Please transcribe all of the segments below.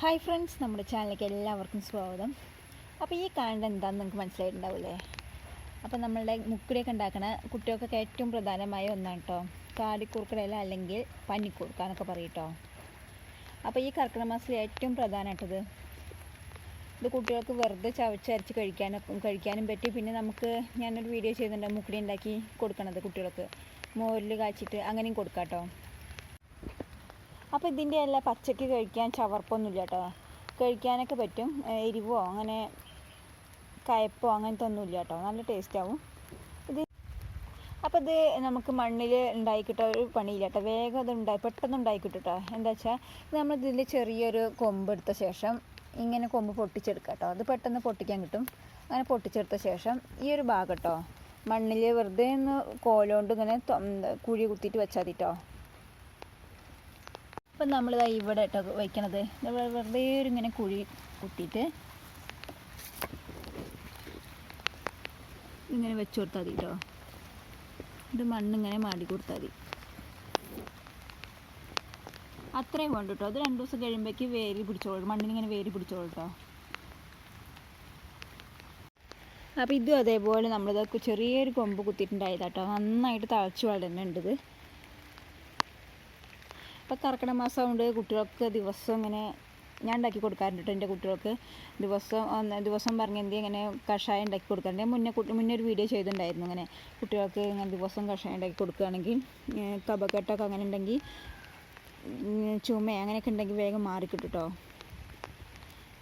Hi friends നമ്മുടെ ചാനലിലേക്ക് എല്ലാവർക്കും സ്വാഗതം. അപ്പോൾ ഈ കാണുന്നത് എന്താണെന്ന് നിങ്ങൾക്ക് മനസ്സിലായിട്ടുണ്ടാവില്ലേ അപ്പോൾ നമ്മളുടെ മുക്കുടിയൊക്കെ ഉണ്ടാക്കണ കുട്ടികൾക്കൊക്കെ ഏറ്റവും പ്രധാനമായ ഒന്നാണ് കേട്ടോ കാടിക്കുറുക്കടയില അല്ലെങ്കിൽ പനിക്കുറുക്ക എന്നൊക്കെ പറയും അപ്പോൾ ഈ കർക്കിടക മാസത്തിൽ ഏറ്റവും പ്രധാനമായിട്ടത് ഇത്. കുട്ടികൾക്ക് വെറുതെ ചവച്ചരച്ച് കഴിക്കാനും കഴിക്കാനും പറ്റി. പിന്നെ നമുക്ക് ഞാനൊരു വീഡിയോ ചെയ്തിട്ടുണ്ട് മുക്കുടി ഉണ്ടാക്കി കൊടുക്കണത് കുട്ടികൾക്ക്. മോരിൽ കാച്ചിട്ട് അങ്ങനെയും കൊടുക്കാം കേട്ടോ അപ്പോൾ ഇതിന്റെ എല്ലാം പച്ചക്ക് കഴിക്കാൻ ചവർപ്പൊന്നുമില്ല കേട്ടോ. കഴിക്കാനൊക്കെ പറ്റും. എരിവോ അങ്ങനെ കയപ്പോ അങ്ങനത്തെ ഒന്നുമില്ല കേട്ടോ. നല്ല ടേസ്റ്റ് ആവും. ഇത് അപ്പോൾ ഇത് നമുക്ക് മണ്ണിൽ ഉണ്ടായിക്കിട്ട ഒരു പണിയില്ല കേട്ടോ. വേഗം അത് ഉണ്ടായി പെട്ടെന്ന് ഉണ്ടായിക്കിട്ടു കേട്ടോ എന്താ വെച്ചാൽ നമ്മൾ ഇതിന്റെ ചെറിയൊരു കൊമ്പ് എടുത്ത ശേഷം ഇങ്ങനെ കൊമ്പ് പൊട്ടിച്ചെടുക്കുക കേട്ടോ. അത് പെട്ടെന്ന് പൊട്ടിക്കാൻ കിട്ടും. അങ്ങനെ പൊട്ടിച്ചെടുത്ത ശേഷം ഈ ഒരു ഭാഗം കേട്ടോ. മണ്ണിൽ വെറുതെ ഒന്ന് കോലോണ്ട് ഇങ്ങനെ കുഴി കുത്തിയിട്ട് വെച്ചാൽ മതി കേട്ടോ. അപ്പം നമ്മളിതാ ഇവിടെ കേട്ടോ വയ്ക്കണത് വെറുതെ ഒരു ഇങ്ങനെ കുഴി കുത്തിയിട്ട് ഇങ്ങനെ വെച്ച് കൊടുത്താൽ മതി കേട്ടോ ഇത് മണ്ണിങ്ങനെ മാടി കൊടുത്താൽ മതി. അത്രയും വേണ്ട കേട്ടോ അത് രണ്ട് ദിവസം കഴിയുമ്പോഴേക്ക് വേരി പിടിച്ചോളും. മണ്ണിനിങ്ങനെ വേരി പിടിച്ചോളും കേട്ടോ അപ്പോൾ ഇതും അതേപോലെ നമ്മളിതൊക്കെ ചെറിയൊരു കൊമ്പ് കുത്തിയിട്ടുണ്ടായതാട്ടോ നന്നായിട്ട് തഴച്ചു വളരുന്നുണ്ട് ഇത്. ഇപ്പോൾ കർക്കിടക മാസം കൊണ്ട് കുട്ടികൾക്ക് ദിവസം ഇങ്ങനെ ഞാൻ ഉണ്ടാക്കി കൊടുക്കാറുണ്ട് എന്റെ കുട്ടികൾക്ക്. ദിവസം ദിവസം പറഞ്ഞ എന്ത് ഇങ്ങനെ കഷായം ഉണ്ടാക്കി കൊടുക്കാറുണ്ട്. മുന്നേ കുട്ടി മുന്നേ ഒരു വീഡിയോ ചെയ്തിട്ടുണ്ടായിരുന്നു ഇങ്ങനെ കുട്ടികൾക്ക് ഇങ്ങനെ ദിവസം കഷായം ഉണ്ടാക്കി കൊടുക്കുകയാണെങ്കിൽ കബക്കെട്ടൊക്കെ അങ്ങനെ ഉണ്ടെങ്കിൽ ചുമ അങ്ങനെയൊക്കെ ഉണ്ടെങ്കിൽ വേഗം മാറിക്കിട്ടും കേട്ടോ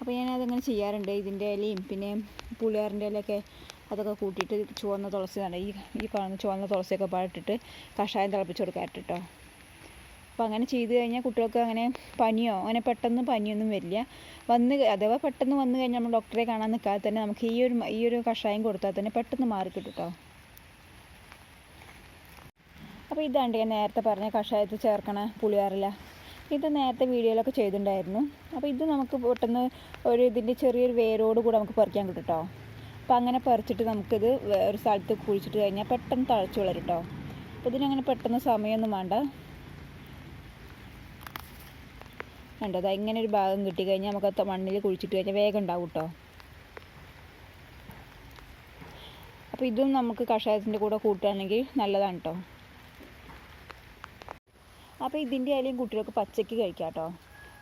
അപ്പോൾ ഞാനതങ്ങനെ ചെയ്യാറുണ്ട്. ഇതിന്റെ ഇലയും പിന്നെ പുളിയാറിന്റെ ഇലയൊക്കെ അതൊക്കെ കൂട്ടിയിട്ട് ചുവന്ന തുളസി നട ഈ ഈ കാണുന്ന ചുവന്ന തുളസിയൊക്കെ പാടിട്ടിട്ട് കഷായം തിളപ്പിച്ച് കൊടുക്കാറുണ്ട് കേട്ടോ അപ്പോൾ അങ്ങനെ ചെയ്ത് കഴിഞ്ഞാൽ കുട്ടികൾക്ക് അങ്ങനെ പനിയോ അങ്ങനെ പെട്ടെന്ന് പനിയൊന്നും വരില്ല. വന്ന് അഥവാ പെട്ടെന്ന് വന്നു കഴിഞ്ഞാൽ നമ്മൾ ഡോക്ടറെ കാണാൻ നിൽക്കാതെ തന്നെ നമുക്ക് ഈ ഒരു ഈ ഒരു കഷായം കൊടുത്താൽ തന്നെ പെട്ടെന്ന് മാറി കിട്ടും അപ്പോൾ ഇതാണ് ഞാൻ നേരത്തെ പറഞ്ഞ കഷായത്തിൽ ചേർക്കണ പുളിയാറില്ല ഇത് നേരത്തെ വീഡിയോയിലൊക്കെ ചെയ്തിട്ടുണ്ടായിരുന്നു അപ്പോൾ ഇത് നമുക്ക് പെട്ടെന്ന് ഒരു ഇതിന്റെ ചെറിയൊരു വേരോട് കൂടെ നമുക്ക് പറിക്കാൻ കിട്ടും കേട്ടോ അപ്പോൾ അങ്ങനെ പറിച്ചിട്ട് നമുക്കിത് ഒരു സ്ഥലത്ത് കുഴിച്ചിട്ട് കഴിഞ്ഞാൽ പെട്ടെന്ന് തഴച്ചു വളരും കേട്ടോ അപ്പോൾ ഇതിനങ്ങനെ പെട്ടെന്ന് സമയമൊന്നും വേണ്ട. കണ്ടോ ഇങ്ങനെ ഒരു ഭാഗം കിട്ടി കഴിഞ്ഞാൽ നമുക്ക് മണ്ണിൽ കുഴിച്ചിട്ട് കഴിഞ്ഞാൽ വേഗം ഉണ്ടാവും കേട്ടോ അപ്പോൾ ഇതും നമുക്ക് കഷായത്തിന്റെ കൂടെ കൂട്ടുകയാണെങ്കിൽ നല്ലതാണ് കേട്ടോ അപ്പോൾ ഇതിന്റെ ഇലയും കുട്ടികൾക്ക് പച്ചയ്ക്ക് കഴിക്കാം കേട്ടോ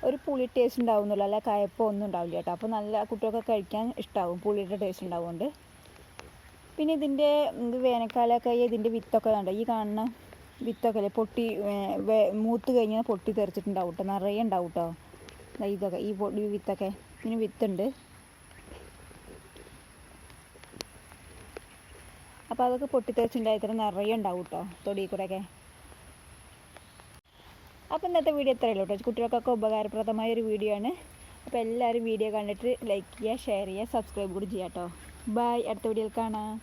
ഒരു പുളി ടേസ്റ്റ് ഉണ്ടാവുന്നില്ല അല്ല കയപ്പോ ഒന്നും ഉണ്ടാവില്ല കേട്ടോ അപ്പോൾ നല്ല കുട്ടികൾക്ക് കഴിക്കാൻ ഇഷ്ടമാവും പുളിയുടെ ടേസ്റ്റ് ഉണ്ടാവുകൊണ്ട്. പിന്നെ ഇതിന്റെ ഇത് വേനൽക്കാലമൊക്കെ ഇതിന്റെ വിത്തൊക്കെ കണ്ടോ ഈ കാണുന്ന വിത്തൊക്കെ അല്ലേ? പൊട്ടി മൂത്ത് കഴിഞ്ഞാൽ പൊട്ടി തെറിച്ചിട്ടുണ്ടാവും കേട്ടോ നിറയെ ഉണ്ടാവും കേട്ടോ ഇതൊക്കെ ഈ പൊടി വിത്തൊക്കെ. ഇതിന് വിത്തുണ്ട്. അപ്പോൾ അതൊക്കെ പൊട്ടിത്തെറിച്ചിട്ടുണ്ടായി ഇത്ര നിറയെ ഉണ്ടാവും കേട്ടോ തൊടിയിൽ കൂടെയൊക്കെ അപ്പോൾ ഇന്നത്തെ വീഡിയോ ഇത്രയേ ഉള്ളൂ കേട്ടോ കുട്ടികൾക്കൊക്കെ ഉപകാരപ്രദമായ ഒരു വീഡിയോ ആണ്. അപ്പോൾ എല്ലാവരും വീഡിയോ കണ്ടിട്ട് ലൈക്ക് ചെയ്യുക ഷെയർ ചെയ്യുക സബ്സ്ക്രൈബ് കൂടി ചെയ്യാം കേട്ടോ ബൈ അടുത്ത വീഡിയോയിൽ കാണാം.